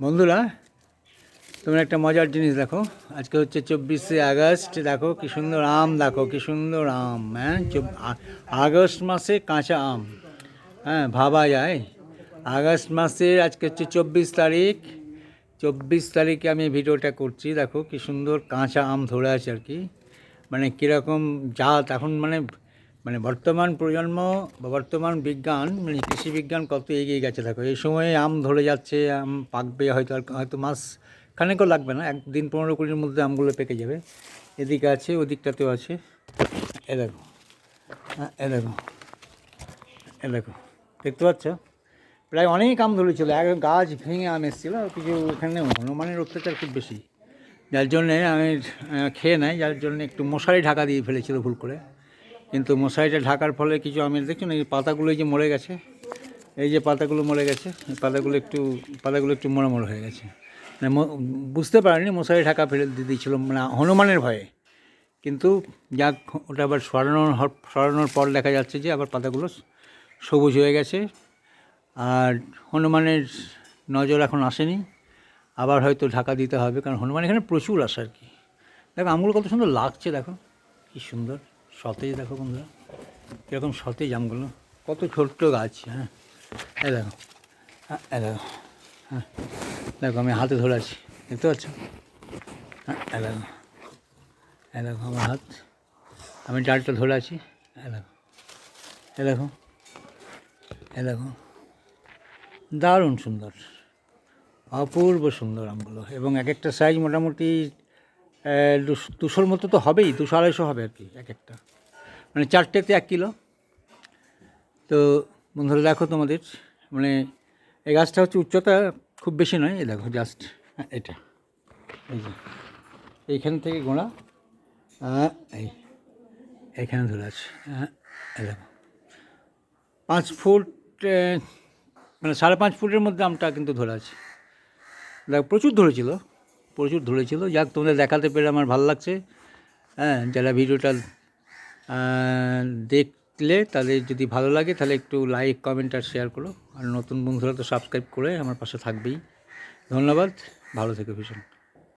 বন্ধুরা, তোমরা একটা মজার জিনিস দেখো। আজকে হচ্ছে চব্বিশে আগস্ট, দেখো কি সুন্দর আম, দেখো কি সুন্দর আম হ্যাঁ? আগস্ট মাসে কাঁচা আম হ্যাঁ ভাবা যায়। আগস্ট মাসে আজকে হচ্ছে চব্বিশ তারিখ। চব্বিশ তারিখে আমি ভিডিওটা করছি, দেখো কি সুন্দর কাঁচা আম ধরে আছে আর কি। মানে কীরকম জাত, এখন মানে মানে বর্তমান প্রজন্ম বা বর্তমান বিজ্ঞান মানে কৃষি বিজ্ঞান কত এগিয়ে গেছে দেখো, এই সময়ে আম ধরে যাচ্ছে, আম পাকবে, হয়তো আর হয়তো মাস খানেকও লাগবে না, একদিন পনেরো কুড়ির মধ্যে আমগুলো পেকে যাবে। এদিকে আছে, ওদিকটাতেও আছে। এ দেখো এ দেখো এ দেখো, দেখতে পাচ্ছ? প্রায় অনেক আম ধরেছিল, এক গাছ ভেঙে আম এসেছিল কিছু ওখানে হনুমানের অত্যাচার খুব বেশি। যার জন্যে আমি খেয়ে নেয়, যার জন্য একটু মশারি ঢাকা দিয়ে ফেলেছিল ভুল করে। কিন্তু মশারিটা ঢাকার ফলে কিছু আমের দেখছ না, এই পাতাগুলো যে মরে গেছে। এই যে পাতাগুলো মরে গেছে পাতাগুলো একটু পাতাগুলো একটু মরে মরে হয়ে গেছে। মানে বুঝতে পারিনি মশারি ঢাকা ফেলে দিয়ে দিয়েছিল মানে হনুমানের ভয়ে। কিন্তু যাক, ওটা আবার সরানোর সরানোর পর দেখা যাচ্ছে যে আবার পাতাগুলো সবুজ হয়ে গেছে। আর হনুমানের নজর এখন আসেনি। আবার হয়তো ঢাকা দিতে হবে, কারণ হনুমান এখানে প্রচুর আসে আর কি। দেখো, আমগুলো কত সুন্দর লাগছে, দেখো। কি সুন্দর। সতেজ দেখো বন্ধুরা, কীরকম সতেজ আমগুলো কত ছোট্ট গাছ হ্যাঁ? এ দেখো হ্যাঁ দেখো হ্যাঁ দেখো আমি হাতে ধরে আছি, দেখতে পাচ্ছ? হ্যাঁ এ দেখো এ দেখো আমার হাত, আমি ডালটা ধরে আছি এ দেখো এ দেখো এ দেখো। দারুণ সুন্দর, অপূর্ব সুন্দর আমগুলো, এবং এক একটা সাইজ মোটামুটি দুশোর মতো তো হবেই, দুশো আড়াইশো হবে আর কি, এক একটা। মানে চারটেতে এক কিলো। তো বন্ধুরা, দেখো তোমাদের মানে এই গাছটা হচ্ছে উচ্চতা খুব বেশি নয়, এই দেখো জাস্ট এটা। এই যে, এইখান থেকে গোড়া এই, এইখানে ধরে আছে হ্যাঁ দেখো। পাঁচ ফুট মানে সাড়ে পাঁচ ফুটের মধ্যে আমটা কিন্তু ধরে আছে। দেখ, প্রচুর ধরেছিল। প্রচুর ধরেছিল যাক, তোমাদের দেখাতে পেরে আমার ভালো লাগছে। হ্যাঁ যারা ভিডিওটা দেখলে তাদের যদি ভালো লাগে, তাহলে একটু লাইক কমেন্ট আর শেয়ার করো। আর নতুন বন্ধুরা তো সাবস্ক্রাইব করে আমার পাশে থাকবেই। ধন্যবাদ। ভালো থেকো, ভীষণ।